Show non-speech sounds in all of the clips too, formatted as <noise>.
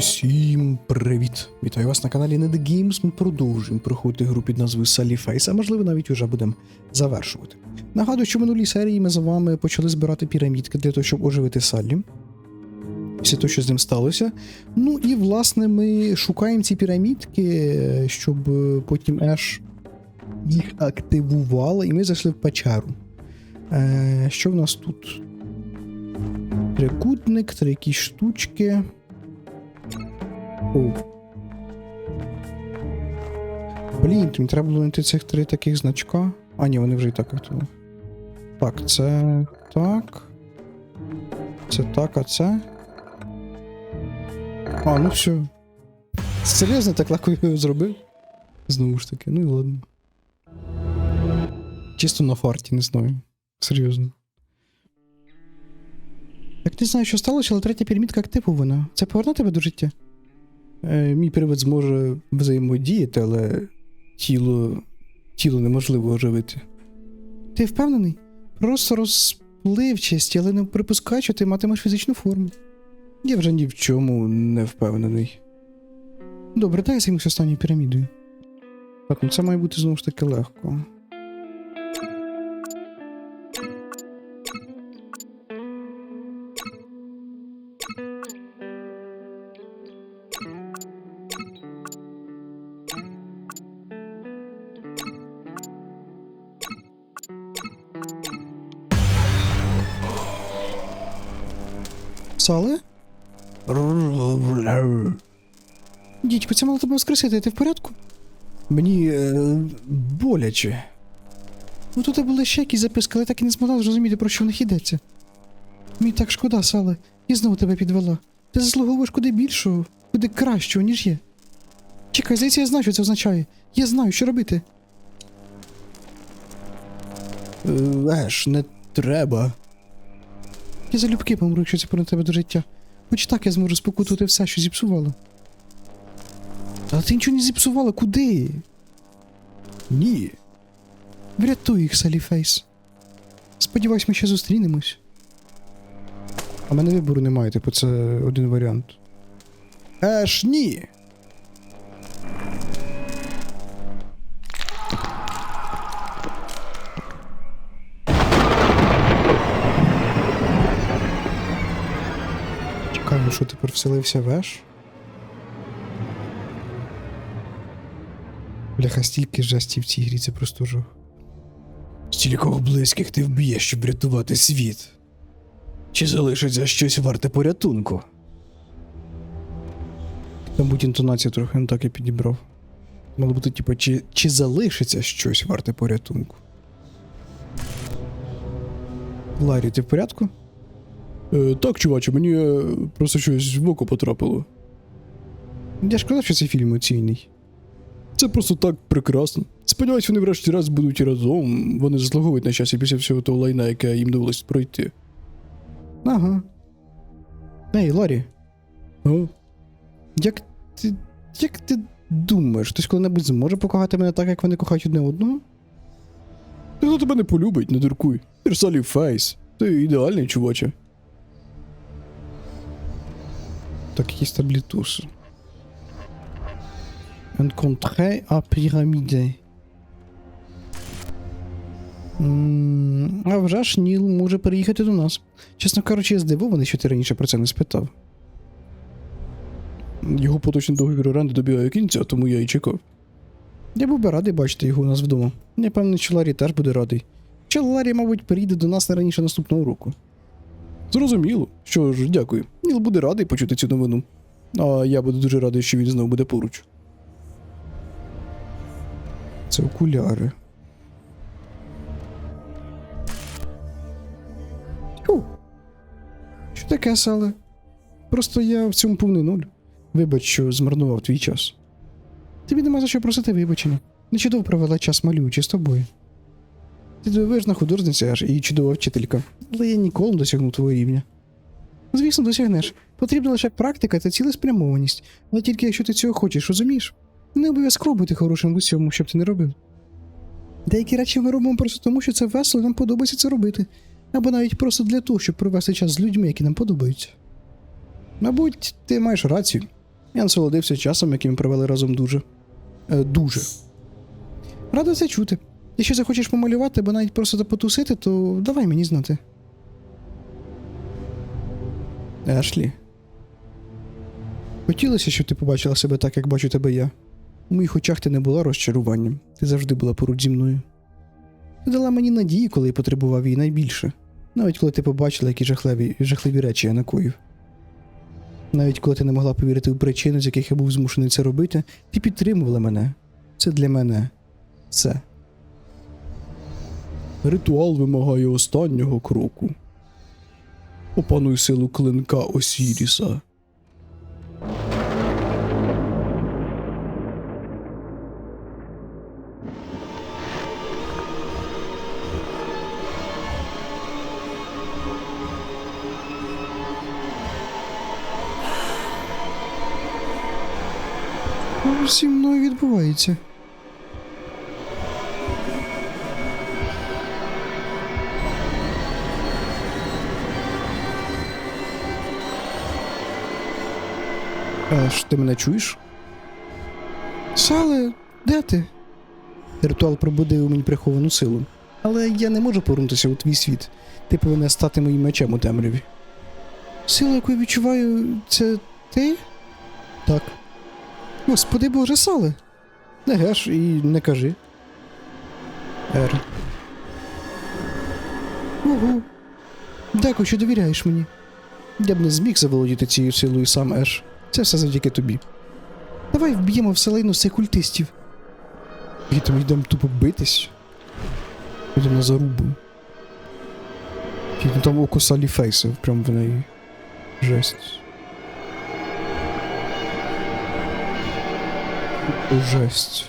Усім привіт! Вітаю вас на каналі ND Games. Ми продовжуємо проходити гру під назвою Sally Face, а можливо навіть уже будемо завершувати. Нагадую, що в минулій серії ми з вами почали збирати пірамідки для того, щоб оживити Саллі. Після того, що з ним сталося. Ну і власне ми шукаємо ці пірамідки, щоб потім Еш їх активувала, і ми зайшли в печеру. Е, що в нас тут? Трикутник, три якісь штучки. О. Блін, мені треба було знайти цих три таких значка. А, ні, вони вже і так активні. Так, це так. Це так, а це. А, ну все. Серйозно, так легко його зробив? Знову ж таки, ну і ладно. Чисто на фарті, не знаю. Серйозно. Так не знаю, що сталося, але третя пірамідка активована. Це поверне тебе до життя? Е, мій привид зможе взаємодіяти, але тіло. тіло неможливо оживити. Ти впевнений? Просто розпливчасті, але не припускай, що ти матимеш фізичну форму. Я вже ні в чому не впевнений. Добре, дай я займусь останньою пірамідою. Так, ну це має бути знову ж таки легко. Сале? Дідько, це мало тебе воскресити, ти в порядку? Мені е, боляче. Ну тут були ще якісь записки, але так і не змогла зрозуміти, про що в них йдеться. Мені так шкода, Сале, і знову тебе підвела. Ти заслуговуєш куди більшого, куди кращого, ніж є. Чекай, здається, я знаю, що це означає. Я знаю, що робити. Еш, не треба. Я залюбки помру, якщо це про тебе до життя. Хоч так я зможу спокутувати все, що зіпсувало. Але ти нічого не зіпсувала, куди? Ні. Врятуй їх, Саліфейс. Сподіваюсь, ми ще зустрінемось. А мене вибору немає, типу, це один варіант. Еш, ні. Що тепер вселився веш? Бляха, стільки жестів в цій грі, це просто жах. Стількох близьких ти вб'єш, щоб рятувати світ. Чи залишиться щось варте порятунку? Мабуть, інтонацію трохи не так і підібрав. Мало бути, типу, чи, чи залишиться щось варте порятунку? Ларі, ти в порядку? Е, так, чуваче, мені е, просто щось в око потрапило. Я ж казав, що цей фільм емоційний. Це просто так прекрасно. Сподіваюсь, вони врешті-раз будуть разом. Вони заслуговують на щастя після всього того лайна, яке їм довелось пройти. Ага. Ей, Ларі. О? Як ти. Як ти думаєш, хтось коли-небудь зможе покохати мене так, як вони кохають одне одного? Ніхто тебе не полюбить, не дуркуй. Ти ж Салі Фейс. Ти ідеальний, чуваче. Так, якісь таблітуси. Encontré à pyramide. А вже ж Ніл може переїхати до нас. Чесно кажучи, я здивований, що ти раніше про це не спитав. Його поточний договір оренди добігає кінця, тому я і чекав. Я був би радий бачити його у нас вдома. Я певний, що Ларі теж буде радий. Що Ларі, мабуть, перейде до нас не раніше наступного року. Зрозуміло. Що ж, дякую. Ніл буде радий почути цю новину. А я буду дуже радий, що він знову буде поруч. Це окуляри. Фу. Що таке, Сале? Просто я в цьому повний нуль. Вибач, що змарнував твій час. Тобі нема за що просити вибачення. Не чудово провела час малюючи з тобою. Ти дивовижна художниця аж і чудова вчителька, але я ніколи не досягну твого рівня. Звісно, досягнеш. Потрібна лише практика та цілеспрямованість, але тільки якщо ти цього хочеш, розумієш? Не обов'язково бути хорошим в усьому, щоб ти не робив. Деякі речі ми робимо просто тому, що це весело, нам подобається це робити. Або навіть просто для того, щоб провести час з людьми, які нам подобаються. Мабуть, ти маєш рацію. Я насолодився часом, який ми провели разом дуже. Е, дуже. Рада це чути. Якщо захочеш помалювати або навіть просто потусити, то давай мені знати. Ешлі. Хотілося, щоб ти побачила себе так, як бачу тебе я. У моїх очах ти не була розчаруванням, ти завжди була поруч зі мною. Ти дала мені надії, коли я потребував її найбільше. Навіть коли ти побачила, які жахливі, жахливі речі я накоїв. Навіть коли ти не могла повірити у причини, з яких я був змушений це робити, ти підтримувала мене. Це для мене все. Ритуал вимагає останнього кроку. Опануй силу клинка Осіріса. Зі мною відбувається? Аж ти мене чуєш? Сале, де ти? Ритуал пробудив у мені приховану силу. Але я не можу повернутися у твій світ. Ти повинна стати моїм мечем у темряві. Сила, яку я відчуваю, це ти? Так. Господи Боже, сале. Не геш і не кажи. Ер. Ого. Дякую, що довіряєш мені. Я б не зміг заволодіти цією силою сам Еш. Це все завдяки тобі. Давай вб'ємо вселену цих культистів. І там йдемо тупо битись. Йдемо на зарубу. І там око Салі Фейса, прям в неї. Жесть. Жесть.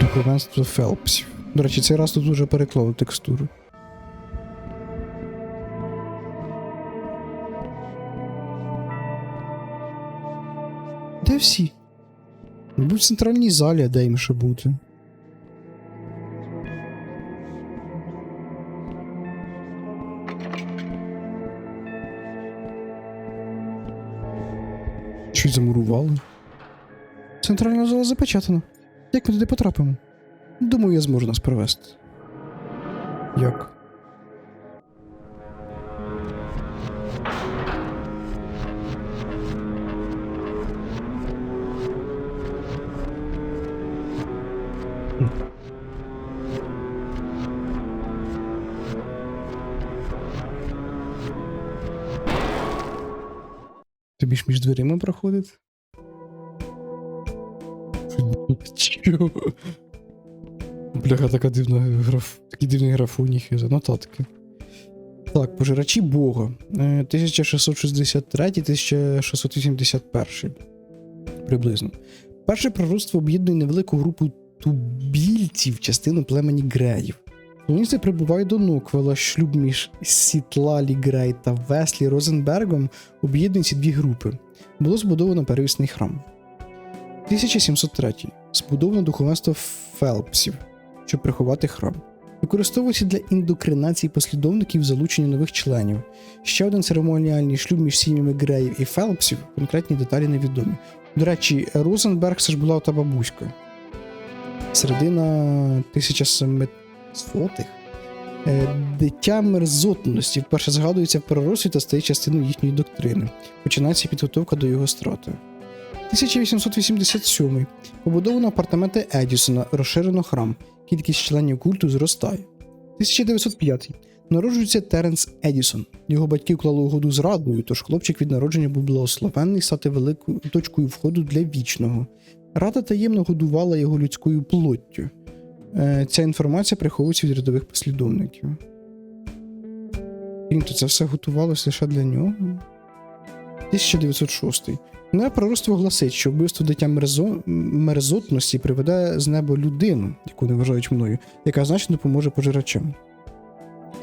Духовенство Фелпсів. До речі, цей раз тут вже переклали текстуру. Всі? Мабуть, в центральній залі, а де їм ще бути. Щось замурували. Центральна зала запечатана. Як ми туди потрапимо? Думаю, я зможу нас провести. Як? Ж між дверима проходить? Чого? Бляха, така дивна граф... такий дивний граф у них є нотатки. Так, пожирачі Бога. Е, 1663-1681. Приблизно. Перше пророцтво об'єднує невелику групу тубільців, частину племені Греїв. Колоністи прибувають до Ноквела, шлюб між Сітлалі Грей та Веслі Розенбергом об'єднують ці дві групи. Було збудовано первісний храм. 1703. Збудовано духовенство Фелпсів, щоб приховати храм. Використовується для індокринації послідовників залучення нових членів. Ще один церемоніальний шлюб між сім'ями Греїв і Фелпсів, конкретні деталі невідомі. До речі, Розенберг це ж була та бабуська. Середина 1700-х. Е, Дитя мерзотності вперше згадується в пророцтві та стає частиною їхньої доктрини. Починається підготовка до його страти. 1887. Побудовано апартаменти Едісона, розширено храм. Кількість членів культу зростає. 1905. Народжується Теренс Едісон. Його батьки вклали угоду з радою, тож хлопчик від народження був благословенний стати великою точкою входу для вічного. Рада таємно годувала його людською плоттю. Е, Ця інформація приховується від рядових послідовників. Він то це все готувалось лише для нього. 1906. Нове пророцтво гласить, що вбивство дитя мерзо... мерзотності приведе з неба людину, яку не вважають мною, яка значно допоможе пожирачам.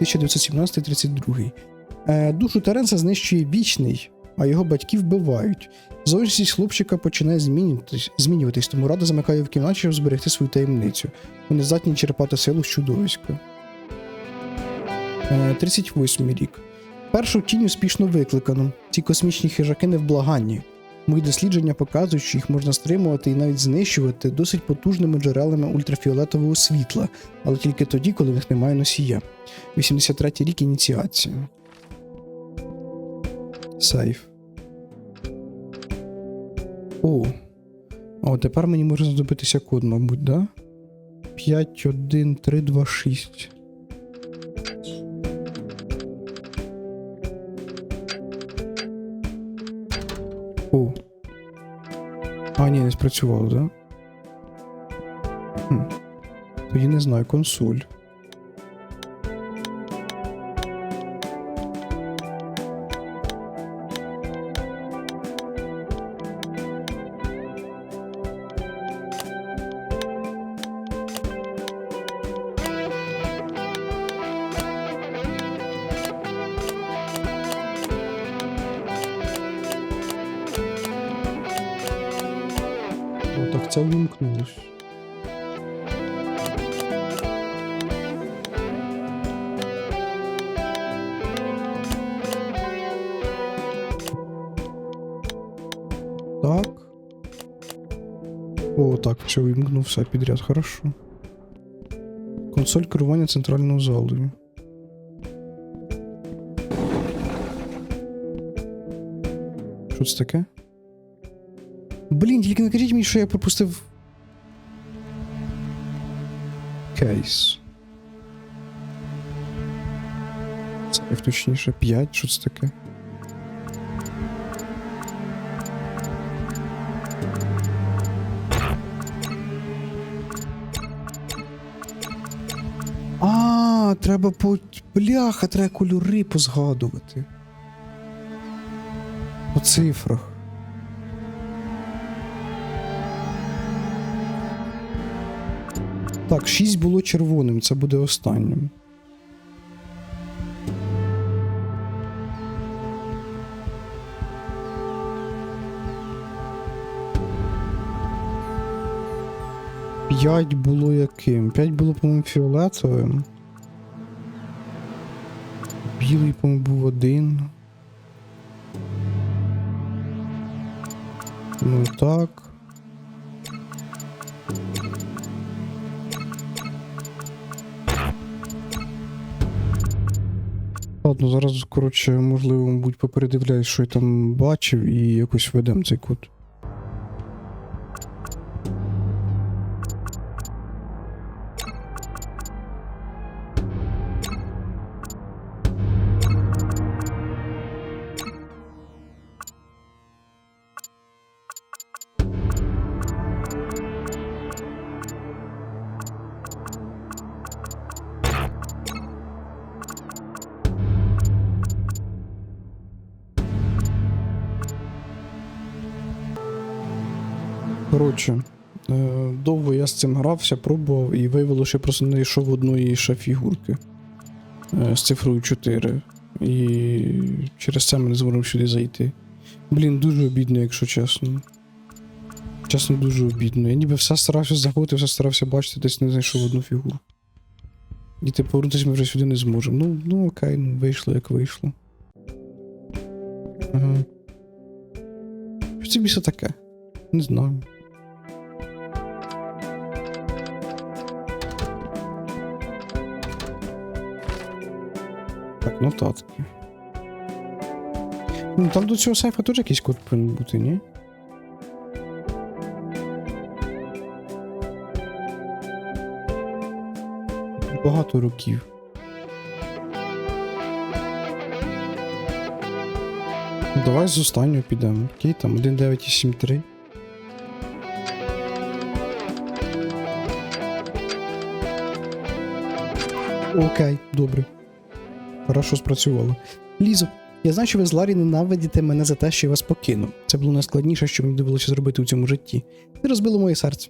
1917-32. Е, душу Теренса знищує вічний, а його батьки вбивають. Зовнішність хлопчика починає змінюватись, змінюватись, тому рада замикає в кімнаті, щоб зберегти свою таємницю. Вони здатні черпати силу з чудовиська. Е, 38 рік. Першу тінь успішно викликано. Ці космічні хижаки невблаганні. Мої дослідження показують, що їх можна стримувати і навіть знищувати досить потужними джерелами ультрафіолетового світла, але тільки тоді, коли в них немає носія. 83 рік ініціації. Сейф. О. О, тепер мені може знадобитися код, мабуть, да? 5, 1, 3, 2, 6. О. А, ні, не спрацювало, да? Хм. Тоді не знаю, консоль. О, все вимкнув все підряд, хорошо. Консоль керування центрального залу. Що це таке? Блін, тільки не кажіть мені, що я пропустив. Кейс. Це точніше 5, що це таке? Треба по. Бляха, треба кольори позгадувати. По цифрах. Так, 6 було червоним, це буде останнім. П'ять було яким? П'ять було, по-моєму, фіолетовим. Білий, по-моєму, був один. Ну так. Ладно, зараз, коротше, можливо, мабуть, попередивляюсь, що я там бачив, і якось ведемо цей код. Довго я з цим грався, пробував і виявилося, що я просто не знайшов одної ще фігурки е, з цифрою 4. І через це ми не зможемо сюди зайти. Блін, дуже обідно, якщо чесно. Чесно, дуже обідно. Я ніби все старався заходити, все старався бачити, десь не знайшов одну фігуру. І ти повернутися ми вже сюди не зможемо. Ну, ну окей, ну вийшло як вийшло. Ага. Що це більше таке? Не знаю. Нотатки. Ну, там до цього сайфа теж якийсь код повинен бути, ні? Багато років. Давай з останнього підемо. Окей, там 1973. Окей, добре. Хорошо спрацювало. Лізо, я знаю, що ви з Ларі ненавидите мене за те, що я вас покинув. Це було найскладніше, що мені довелося зробити у цьому житті. Ти розбило моє серце.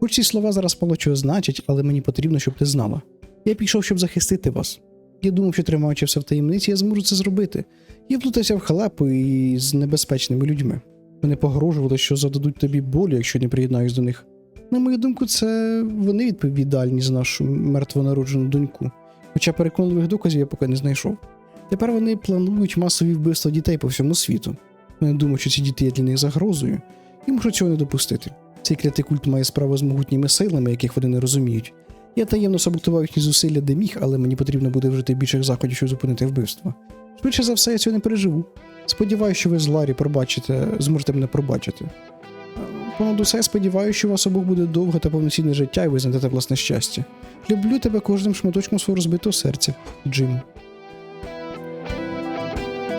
Хоч ці слова зараз мало чого значать, але мені потрібно, щоб ти знала. Я пішов, щоб захистити вас. Я думав, що тримаючи все в таємниці, я зможу це зробити. Я вплутався в халепу і з небезпечними людьми. Вони погрожували, що зададуть тобі болю, якщо не приєднаюсь до них. На мою думку, це вони відповідальні за нашу мертвонароджену доньку. Хоча переконливих доказів я поки не знайшов. Тепер вони планують масові вбивства дітей по всьому світу. Вони думають, що ці діти є для них загрозою, і можуть цього не допустити. Цей клятий культ має справу з могутніми силами, яких вони не розуміють. Я таємно саботував їхні зусилля, де міг, але мені потрібно буде вжити більших заходів, щоб зупинити вбивство. Швидше за все, я цього не переживу. Сподіваюся, що ви з Ларі пробачите, зможете мене пробачити. Понад усе, сподіваюся, що у вас обох буде довге та повноцінне життя, і ви знайдете власне щастя. Люблю тебе кожним шматочком свого розбитого серця, Джим.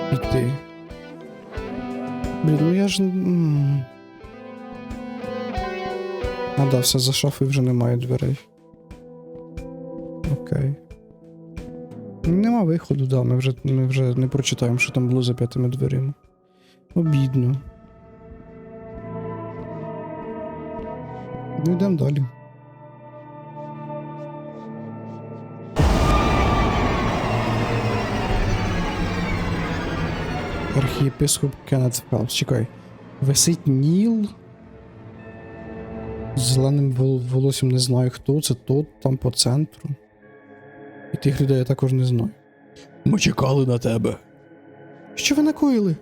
Піти. Блін, ну я ж. А да, все за шафою вже немає дверей. Окей. Нема виходу, да, ми вже, ми вже не прочитаємо, що там було за п'ятими дверима. Обідно. Ну йдемо далі. Архієпископ Кеннет Фелпс. Чекай. Висить Ніл. З зеленим волоссям не знаю хто, це тот там по центру. І тих людей я також не знаю. Ми чекали на тебе. Що ви накоїли?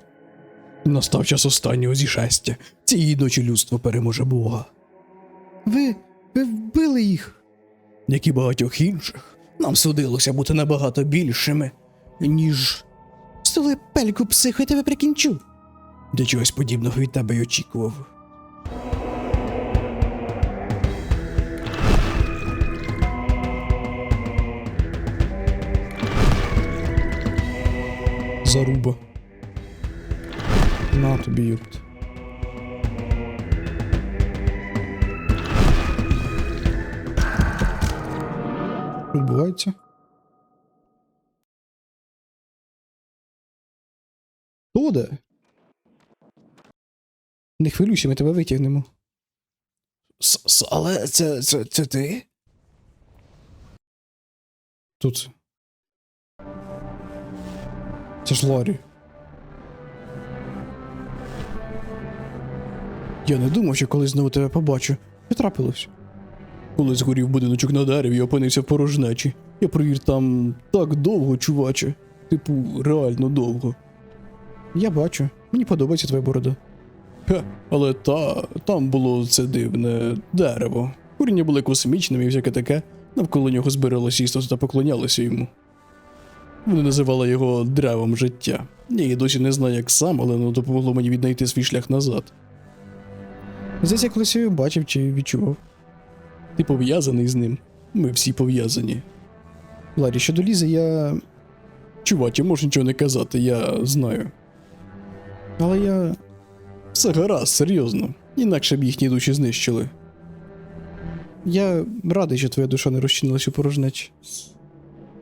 Настав час останнього зішестя. Цієї ночі людство переможе Бога. Ви. ви вбили їх. Як і багатьох інших, нам судилося бути набагато більшими, ніж. Столи пельку, психо, я тебе прикінчу. До чогось подібного від тебе й очікував. Заруба. На тобі, юпт. Відбувається? Хто? Не хвилюйся, ми тебе витягнемо. С, але це, це, це ти? Тут. Це ж Ларі. Я не думав, що колись знову тебе побачу. Що трапилось? Коли згорів будиночок на дереві і опинився в порожнечі. Я провів там так довго, чуваче. Типу, реально довго. Я бачу, мені подобається твоя борода. Хе, але та, там було це дивне дерево. Коріння були космічними і всяке таке. Навколо нього збиралися істоти та поклонялися йому. Вони називали його древом життя. Я і досі не знаю, як сам, але воно допомогло мені віднайти свій шлях назад. Здається, я колись бачив чи відчував. Ти пов'язаний з ним. Ми всі пов'язані. Ларі, щодо Лізи, я. Чуваче, можеш нічого не казати, я знаю. Але я. Все гаразд, серйозно. Інакше б їхні душі знищили. Я радий, що твоя душа не розчинилась у порожнечі.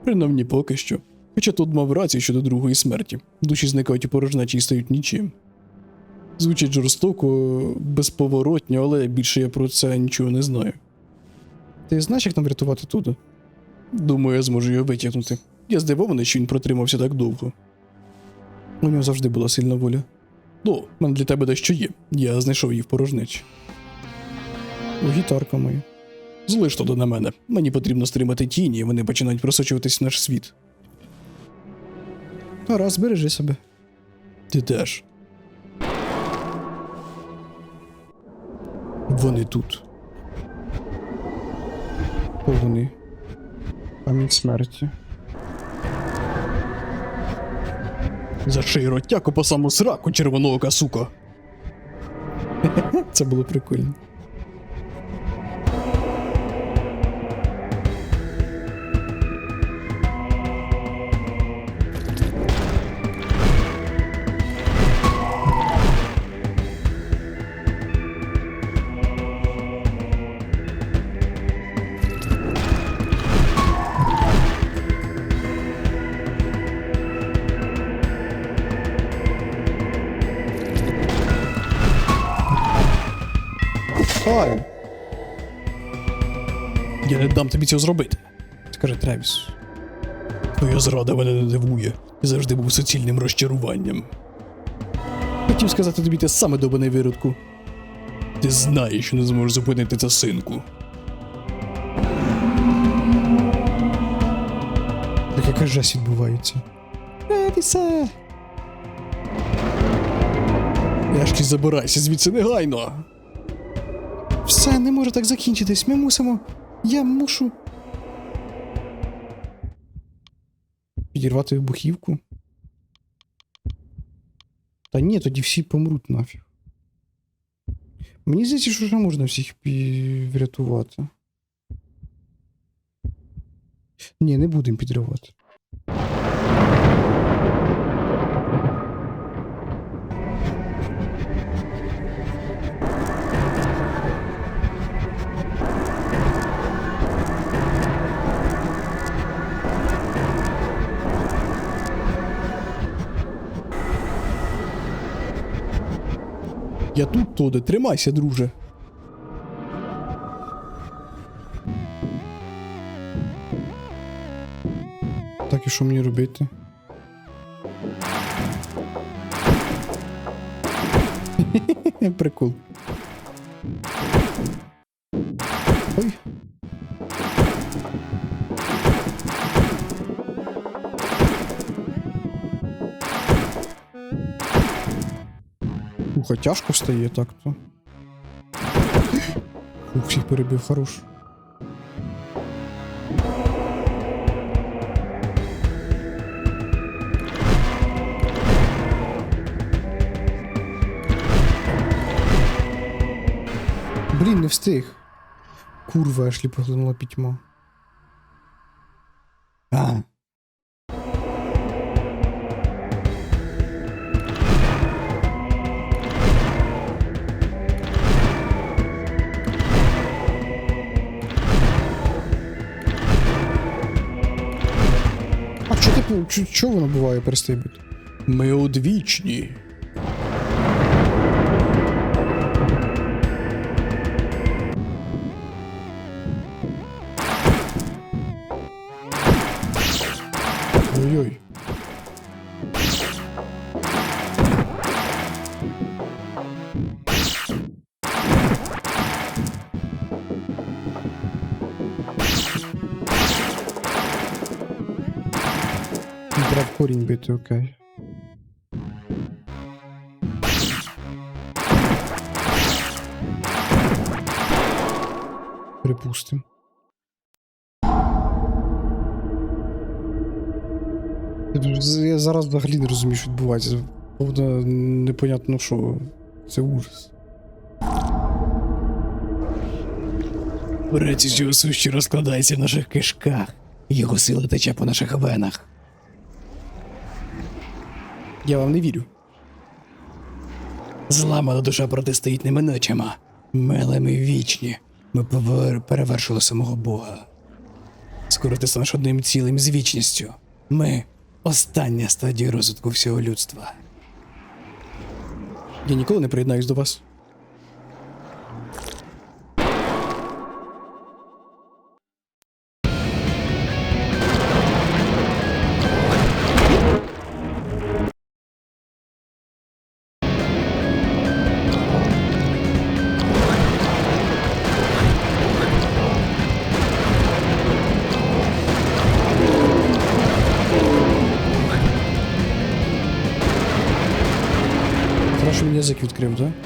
Принаймні поки що. Хоча тут мав рацію щодо другої смерті. Душі зникають у порожнечі і стають нічим. Звучить жорстоко, безповоротньо, але більше я про це нічого не знаю. Ти знаєш, як нам врятувати туди? Думаю, я зможу його витягнути. Я здивований, що він протримався так довго. У нього завжди була сильна воля. Ну, в мене для тебе дещо є. Я знайшов її в порожнечі. Гітарка моя. Злиш туди на мене. Мені потрібно стримати тіні, і вони починають просочуватись в наш світ. Гаразд, бережи себе. Ти теж. Вони тут. Вони? Пам'ять смерті. За широтяку по саму сраку червоного сука. <laughs> Це було прикольно. Цього зробити. Скаже Тревіс. Твоя зрада мене не дивує. Ти завжди був суцільним розчаруванням. Хотів сказати тобі те саме добаний виродку. Ти знаєш, що не зможеш зупинити це синку. Так яка жесть відбувається. Еліса! Ешкі, забирайся звідси негайно. Все не може так закінчитись. Ми мусимо. Я мушу. Підірвати вибухівку. Та ні, тоді всі помруть нафіг. Мені здається, що вже можна всіх врятувати. Ні, не будемо підривати. Я тут, Тоде, тримайся, друже. Так, і що мені робити? <laughs> Прикол. Уха, тяжко стає так-то. Ух, всіх перебив, хорош. Блін, не встиг. Курва, Ешлі поглинула пітьма. А. А що типу, чо, чо воно буває перестрибити? Ми одвічні. Треба корінь бити, окей. Припустим. Я зараз взагалі не розумію, що відбувається. Правда, непонятно, що це ужас. Брець його сущі розкладається в наших кишках. Його сила тече по наших венах. Я вам не вірю. Зламана душа протистоїть неминучимо. Ми, але ми вічні. Ми перевершили самого Бога. Скоро ти станеш одним цілим з вічністю. Ми остання стадія розвитку всього людства. Я ніколи не приєднаюсь до вас. Відкрив, так? Дав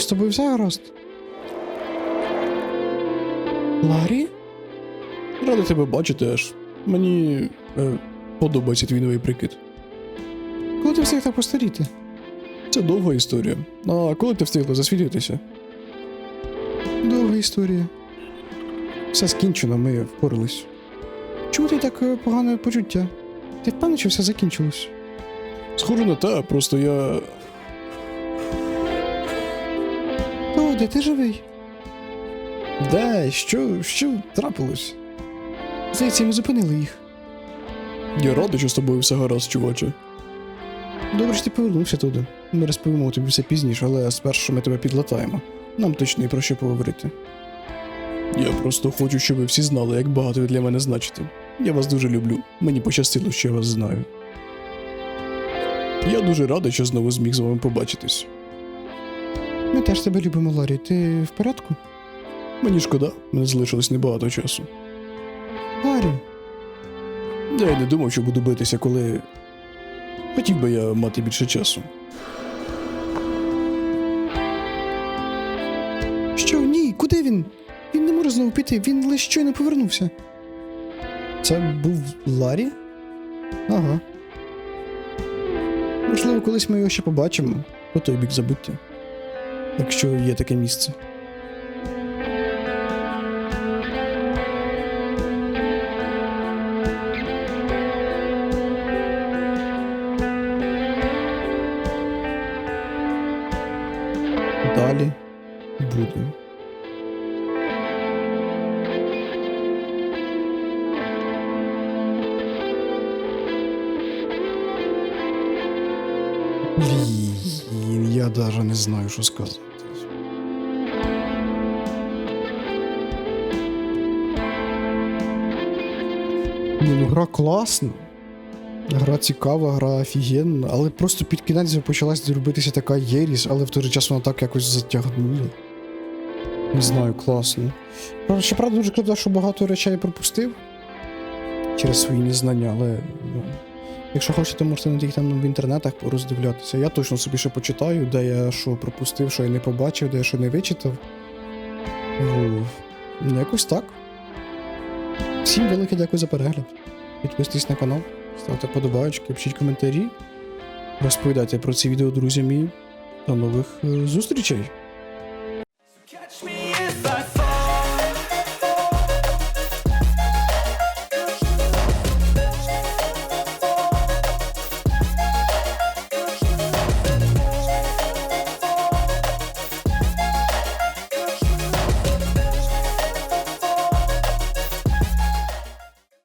з тобою все гаразд? Ларі? Радий тебе бачити аж. Мені е, подобається твій новий прикид. Коли ти встиг так постаріти? Це довга історія. А коли ти встигла засвітитися? Довга історія. Все скінчено, ми впорались. Чому ти так е, погане почуття? Ти впевнений, що все закінчилось? Схоже на те, просто я. О, ти живий? Де? Що, що трапилось? Здається, ми зупинили їх. Я радий, що з тобою все гаразд, чуваче. Добре, що ти повернувся туди. Ми розповімо тобі все пізніше, але спершу ми тебе підлатаємо. Нам точно є про що поговорити. Я просто хочу, щоб ви всі знали, як багато ви для мене значите. Я вас дуже люблю. Мені пощастило, що я вас знаю. Я дуже радий, що знову зміг з вами побачитись. Ми теж тебе любимо, Ларі. Ти в порядку? Мені шкода, мене залишилось небагато часу. Ларі. Я й не думав, що буду битися, коли. Хотів би я мати більше часу. Що, ні, куди він? Він не може знову піти, він лише щойно повернувся. Це був Ларі? Ага. Можливо, колись ми його ще побачимо по той бік забуття. Якщо є таке місце. Не знаю, що сказати. Ні, ну гра класна. Гра цікава, гра офігенна, але просто під кінець почалась робитися така єрість, але в той же час вона так якось затягнула. Не знаю, класно. Правда, Щоправда, дуже круто, що багато речей пропустив через свої незнання, але ну, якщо хочете, можете на їх там в інтернетах пороздивлятися. Я точно собі ще почитаю, де я що пропустив, що я не побачив, де я що не вичитав. Ну, якось так. Всім велике дякую за перегляд. Підписуйтесь на канал, ставте подобаючки, пишіть коментарі, розповідайте про ці відео друзям і до нових е, зустрічей!